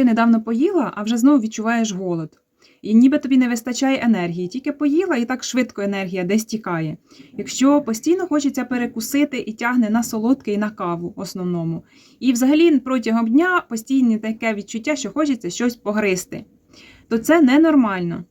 ти недавно поїла, а вже знову відчуваєш голод. І ніби тобі не вистачає енергії, тільки поїла і так швидко енергія десь тікає. Якщо постійно хочеться перекусити і тягне на солодке і на каву основному. І взагалі протягом дня постійне таке відчуття, що хочеться щось погризти, то це ненормально.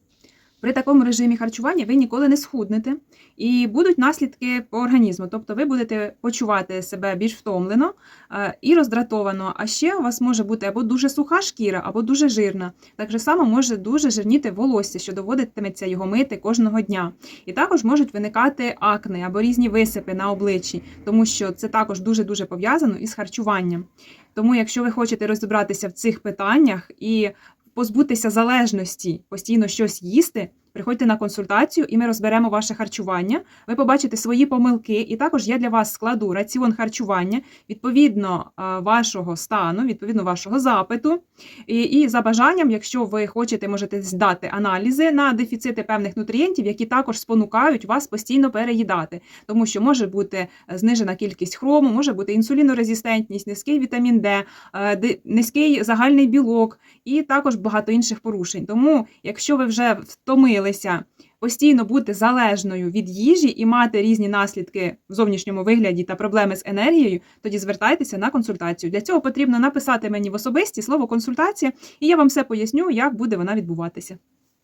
При такому режимі харчування ви ніколи не схуднете і будуть наслідки по організму. Тобто ви будете почувати себе більш втомлено е, і роздратовано. А ще у вас може бути або дуже суха шкіра, або дуже жирна. Так само може дуже жирніти волосся, що доводитиметься його мити кожного дня. І також можуть виникати акне або різні висипи на обличчі, тому що це також дуже дуже пов'язано із харчуванням. Тому, якщо ви хочете розібратися в цих питаннях і позбутися залежності, постійно щось їсти. Приходьте на консультацію, і ми розберемо ваше харчування. Ви побачите свої помилки, і також я для вас складу раціон харчування відповідно е, вашого стану, відповідно вашого запиту. І, і за бажанням, якщо ви хочете, можете здати аналізи на дефіцити певних нутрієнтів, які також спонукають вас постійно переїдати, тому що може бути знижена кількість хрому, може бути інсулінорезистентність, низький вітамін Д, е, низький загальний білок і також багато інших порушень. Тому, якщо ви вже втомилися постійно бути залежною від їжі і мати різні наслідки в зовнішньому вигляді та проблеми з енергією, тоді звертайтеся на консультацію. Для цього потрібно написати мені в особисті слово консультація, і я вам все поясню, як буде вона відбуватися.